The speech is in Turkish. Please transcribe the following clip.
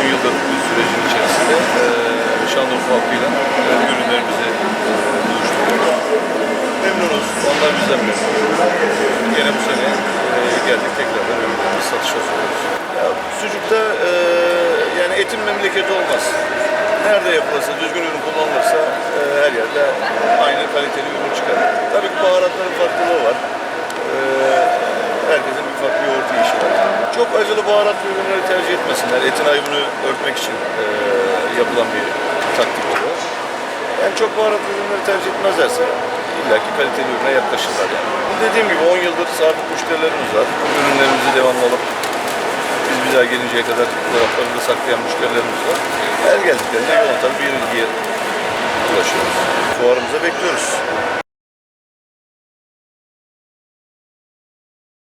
10 yıllık bir sürecin içerisinde e, Şanlıurfa halkıyla e, ürünlerimizi buluşturuyoruz. Memnunuz. Onlar bizden memnun. Yine bu sene e, geldik tekrardan ürünlerimizi satışa sokuyoruz. Ya, sucukta e, yani etin memleketi olmaz. Nerede yapılırsa, düzgün ürün kullanılırsa e, her yerde aynı kaliteli ürün çıkar. Tabii ki baharatların farklılığı var. E, çok acılı baharatlı ürünleri tercih etmesinler. Etin ayıbını örtmek için e, yapılan bir taktik oluyor. Yani çok baharatlı ürünleri tercih etmezlerse illaki kaliteli ürüne yaklaşırlar yani. Dediğim gibi 10 yıldır sabit müşterilerimiz var. Ürünlerimizi devamlı alıp biz bir daha gelinceye kadar dolaplarında saklayan müşterilerimiz var. Her geldiklerinde yoğun tabii bir ilgiye ulaşıyoruz. Fuarımıza bekliyoruz.